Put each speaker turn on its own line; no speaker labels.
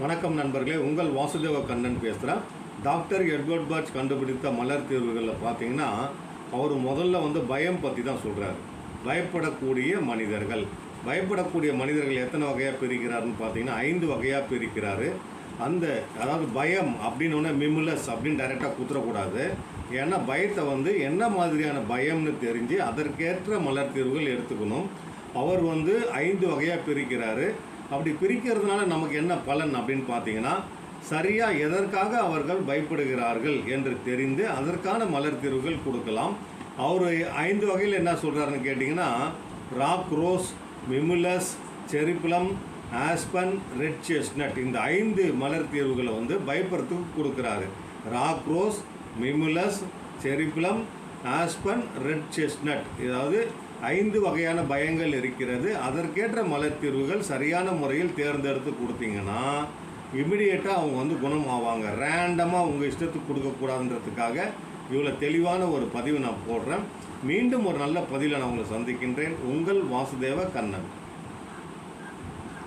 வணக்கம் நண்பர்களே உங்கள் வாசுதேவ கண்ணன் பேசுகிறேன் டாக்டர் எட்வர்ட் பர்ச் கண்டுபிடித்த மலர் தீர்வுகளில் பார்த்தீங்கன்னா அவர் முதல்ல வந்து பயம் பற்றி தான் சொல்கிறாரு பயப்படக்கூடிய மனிதர்கள். பயப்படக்கூடிய மனிதர்கள் எத்தனை வகையாக பிரிக்கிறாருன்னு பார்த்தீங்கன்னா ஐந்து வகையாக பிரிக்கிறாரு. அந்த அதாவது பயம் அப்படின்னு ஒன்று மிமுலஸ் அப்படின்னு டைரெக்டாக குத்துறக்கூடாது. ஏன்னா பயத்தை வந்து என்ன மாதிரியான பயம்னு தெரிஞ்சு அதற்கேற்ற மலர் தீர்வுகள் எடுத்துக்கணும். அவர் வந்து ஐந்து வகையாக பிரிக்கிறாரு. அப்படி பிரிக்கிறதுனால நமக்கு என்ன பலன் அப்படின்னு பார்த்தீங்கன்னா சரியாக எதற்காக அவர்கள் பயப்படுகிறார்கள் என்று தெரிந்து அதற்கான மலர் தீர்வுகள் கொடுக்கலாம். அவர் ஐந்து வகையில் என்ன சொல்கிறாருன்னு கேட்டிங்கன்னா rock rose mimulus cherry plum aspen red chestnut இந்த ஐந்து மலர் தீர்வுகளை வந்து பயப்படுறதுக்கு கொடுக்குறாரு. Rock rose mimulus cherry plum aspen red chestnut அதாவது ஐந்து வகையான பயங்கள் இருக்கிறது. அதற்கேற்ற மலர் தீர்வுகள் சரியான முறையில் தேர்ந்தெடுத்து கொடுத்தீங்கன்னா இமிடியேட்டாக அவங்க வந்து குணம் ஆவாங்க ரேண்டமாக உங்கள் இஷ்டத்துக்கு கொடுக்கக்கூடாதுன்றதுக்காக இவ்வளோ தெளிவான ஒரு பதிவு நான் போடுறேன். மீண்டும் ஒரு நல்ல பதிவில் நான் உங்களை சந்திக்கின்றேன். உங்கள் வாசுதேவ கண்ணன்.